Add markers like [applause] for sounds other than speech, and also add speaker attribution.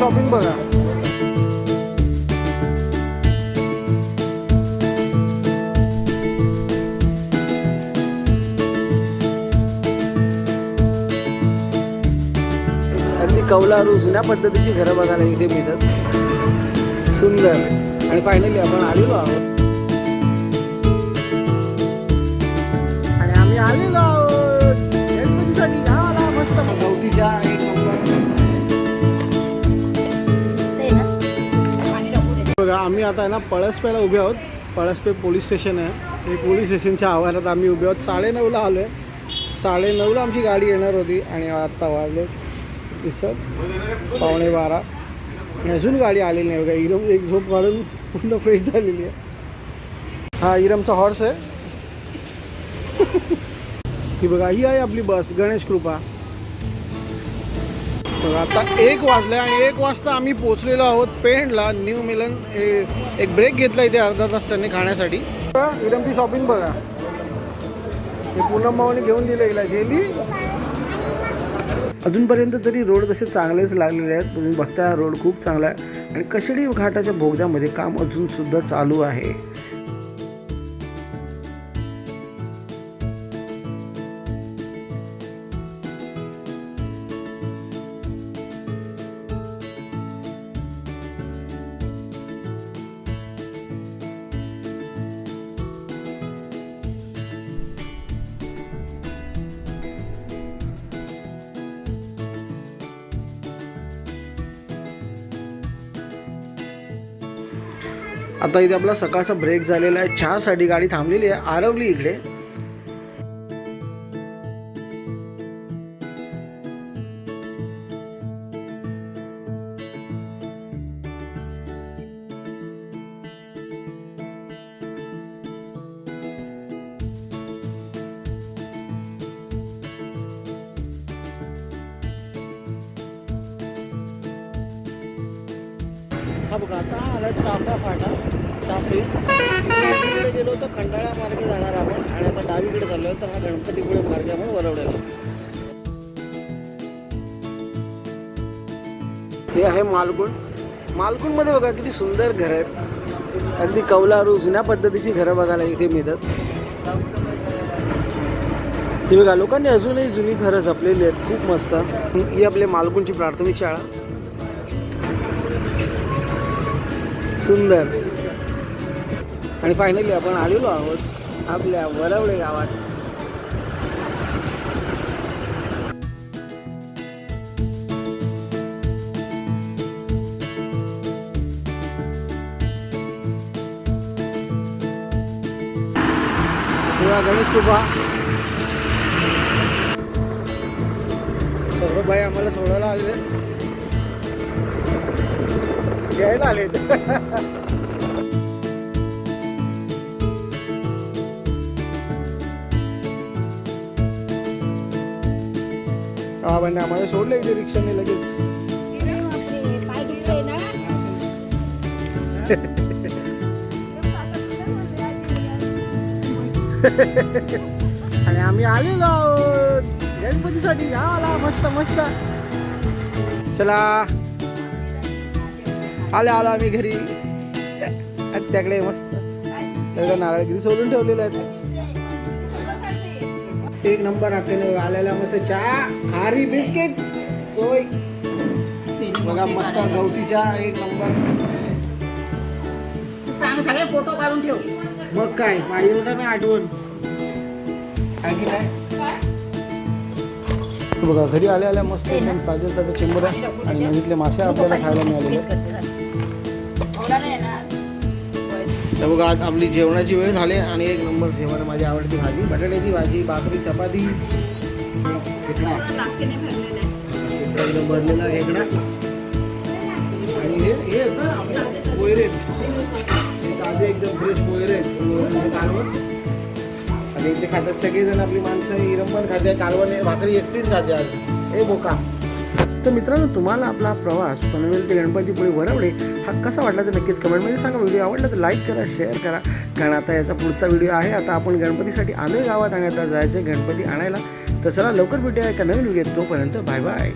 Speaker 1: Shopping बघा. अगदी कौलारू जुन्या पद्धतीची घरं बघायला इथे मिळतात. सुंदर. आणि फायनली आपण आलेलो आहोत. आणि आम्ही आलेलो आम्ही आता आहे ना पळसपेला उभे आहोत. पळसपे पोलीस स्टेशन आहे. हे पोलीस स्टेशनच्या आवारात आम्ही उभे आहोत. साडेनऊला आलो आहे साडेनऊला आमची गाडी येणार होती आणि आत्ता वाजले दिसत पावणे बारा. अजून गाडी आलेली नाही बघा. इरम एक झोप काढून पूर्ण फ्रेश झालेली आहे. हा इरमचा हॉर्स आहे. [laughs] ही बघा ही आहे आपली बस. गणेश कृपा. तर आता एक वाजलं आणि एक वाजता आम्ही पोचलेलो आहोत पेंडला न्यू मिलन. हे- एक ब्रेक घेतला इथे अर्धा तास त्यांनी खाण्यासाठी. इरमची शॉपिंग बघा. हे पूनम माऊने घेऊन दिलं हिला जेली. अजूनपर्यंत तरी रोड तसे चांगलेच लागलेले आहेत. तुम्ही बघता रोड खूप चांगला आहे. आणि कशेडी घाटाच्या बोगद्यामध्ये काम अजूनसुद्धा चालू आहे. आता इथे आपला सकाळचा ब्रेक झालेला आहे. चहासाठी गाडी थांबलेली आहे. आरवली इकडे. हा बघा आता आला चाफा फाटा चाफे. इकडे गेलो तर खंडाळा मार्गे जाणार आपण आणि आता डावीकडे चाललो तर हा गणपतीपुळे मार्ग आपण वरवडेला हे आहे मालगुण. मालगुणमध्ये बघा किती सुंदर घर आहेत. अगदी कौलारू जुन्या पद्धतीची घरं बघायला इथे मिळतात. हे बघा लोकांनी अजूनही जुनी घरं जपलेली आहेत. खूप मस्त. ही आपले मालगुणची प्राथमिक शाळा. सुंदर. आणि फायनली आपण आलेलो आहोत आपल्या वरवडे गावात. गणेश कृपा सौरभ बाई आम्हाला सोडायला आले घ्यायला आले. बाबांनी आम्हाला सोडलं इथे रिक्षाने लगेच. आणि आम्ही आलेलो आहोत. गणपतीसाठी. आला मस्त मस्त. चला. आले आलो आम्ही घरी. त्याकडे मस्त. त्याकडे नारळगिरी सोडून ठेवलेले आहेत एक नंबर हाताने आलेला मस्त चहा खारी बिस्किट सोय. बघा मस्त गवतीच्या एक नंबर.
Speaker 2: चांग सगळे फोटो काढून ठेव.
Speaker 1: मग काय पाहिजे होता ना आठवण. आहे की नाही? बघा घरी आल्या आल्या मस्त एकदम ताजे ताजे चिंबऱ्या आणि नदीतले मासे आपल्याला खायला मिळालेले तर बघा आज आपली जेवणाची वेळ झाली आणि एक नंबर जेवण माझी आवडती भाजी. बटाट्याची भाजी भाकरी चपाती.
Speaker 2: भरलेलं
Speaker 1: खेकडा आणि हे ताजे एकदम फ्रेश कालवण. आणि इथे खातात सगळेजण आपली माणसं हिरम पण खाते कालवण भाकरी एकटीच खाते आज. हे बोका. तर मित्रांनो तुम्हाला आपला प्रवास पनवेल ते गणपतीपुळे वरवडे हा कसा वाटला तर नक्कीच कमेंटमध्ये सांगा. व्हिडिओ आवडला तर लाईक करा शेअर करा. कारण आता याचा पुढचा व्हिडिओ आहे. आता आपण गणपतीसाठी आलो गावात आणि आता जायचं आहे गणपती आणायला. तर चला लवकर भेटूया एका नवीन व्हिडिओ तोपर्यंत बाय बाय.